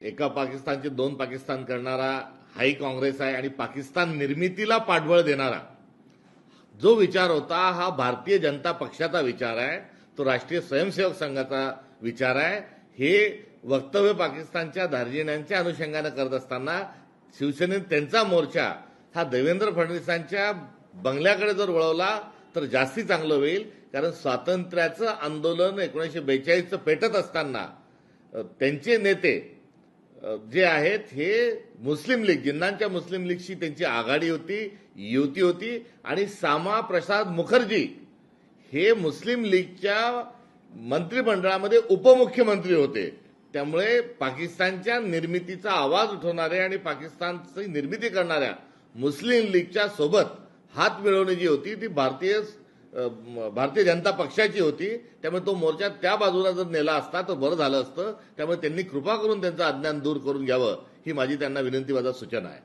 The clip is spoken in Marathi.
एका पाकिस्तानचे दोन पाकिस्तान करणारा हाही काँग्रेस आहे आणि पाकिस्तान निर्मितीला पाठबळ देणारा. जो विचार होता हा भारतीय जनता पक्षाचा विचार आहे तो राष्ट्रीय स्वयंसेवक संघाचा विचार आहे. हे वक्तव्य पाकिस्तानच्या दार्जिण्यांच्या अनुषंगानं करत असताना शिवसेनेत त्यांचा मोर्चा हा देवेंद्र फडणवीसांच्या बंगल्याकडे जर वळवला तर जास्ती चांगलं होईल. कारण स्वातंत्र्याचं आंदोलन एकोणीसशे बेचाळीसचं पेटत असताना त्यांचे नेते जे आहेत हे मुस्लिम लीग जिन्नांच्या मुस्लिम लीगशी त्यांची आघाडी होती युती होती आणि सामा प्रसाद मुखर्जी हे मुस्लिम लीगच्या मंत्रिमंडळामध्ये उपमुख्यमंत्री होते. त्यामुळे पाकिस्तानच्या निर्मितीचा आवाज उठवणारे आणि पाकिस्तानची निर्मिती करणाऱ्या मुस्लिम लीगच्या सोबत हात मिळवणी जी होती ती भारतीय भारतीय जनता पक्षाची होती त्यामुळे तो मोर्चा त्या बाजूला जर नेला असता तर बरं झालं असतं. त्यामुळे त्यांनी कृपा करून त्यांचं अज्ञान दूर करून घ्यावं ही माझी त्यांना विनंती माझा सूचना आहे.